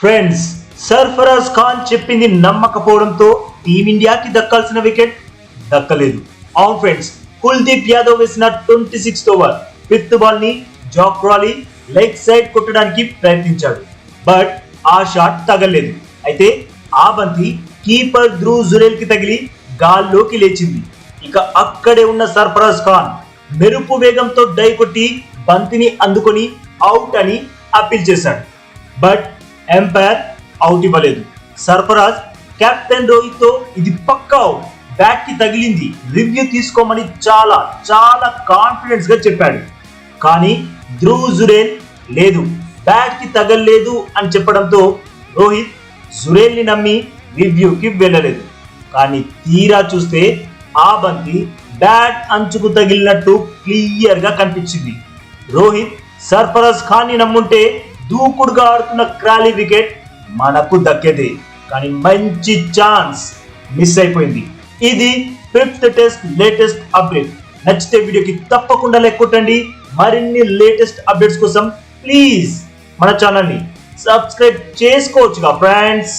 Friends Sarfaraz Khan చెప్పింది నమ్మకపోవడంతో టీమిండియాకి దక్కాల్సిన wicket దక్కలేదు. అవును ఫ్రెండ్స్ కుల్దీప్ యాదవ్ వేసిన ట్వంటీ సిక్స్త్ ఓవర్ ఫిఫ్త్ బాల్ని జాక్రాలీ లెగ్ సైడ్ కొట్టడానికి ప్రయత్నించాడు. బట్ ఆ షాట్ తగలేదు అయితే ఆ బంతి కీపర్ ధ్రువ్ జురేల్కి తగిలి గాల్లోకి లేచింది. ఇక అక్కడే ఉన్న సర్ఫరాజ్ ఖాన్ మెరుపు వేగంతో డై కొట్టి బంతిని అందుకొని అవుట్ అని అప్పీల్ చేశాడు. బట్ ఎంపైర్ అవుట్ ఇవ్వలేదు. సర్ఫరాజ్ కెప్టెన్ రోహిత్తో ఇది పక్కా బ్యాట్కి తగిలింది. రివ్యూ తీసుకోమని చాలా చాలా కాన్ఫిడెన్స్గా చెప్పాడు. కానీ ధ్రువ్ జురేల్ లేదు. బ్యాట్కి తగలలేదు అని చెప్పడంతో రోహిత్ జురేల్ని నమ్మి రివ్యూకి వెళ్ళలేదు. కానీ తీరా చూస్తే ఆ బంతి బ్యాట్ అంచుకు తగిలినట్టు క్లియర్గా కనిపించింది. రోహిత్ సర్ఫరాజ్ ఖాన్ని నమ్ముంటే దూకుడుగా ఆడుతున్న క్రాలీ వికెట్ మనకు దక్కేది. కానీ మంచి ఛాన్స్ మిస్ అయిపోయింది. ఇది ఫిఫ్త్ టెస్ట్ లేటెస్ట్ అప్డేట్. నచ్చితే వీడియోకి తప్పకుండా లైక్ కొట్టండి. మరిన్ని లేటెస్ట్ అప్డేట్స్ కోసం ప్లీజ్ మన ఛానల్ని సబ్స్క్రైబ్ చేసుకోవచ్చుగా ఫ్రెండ్స్.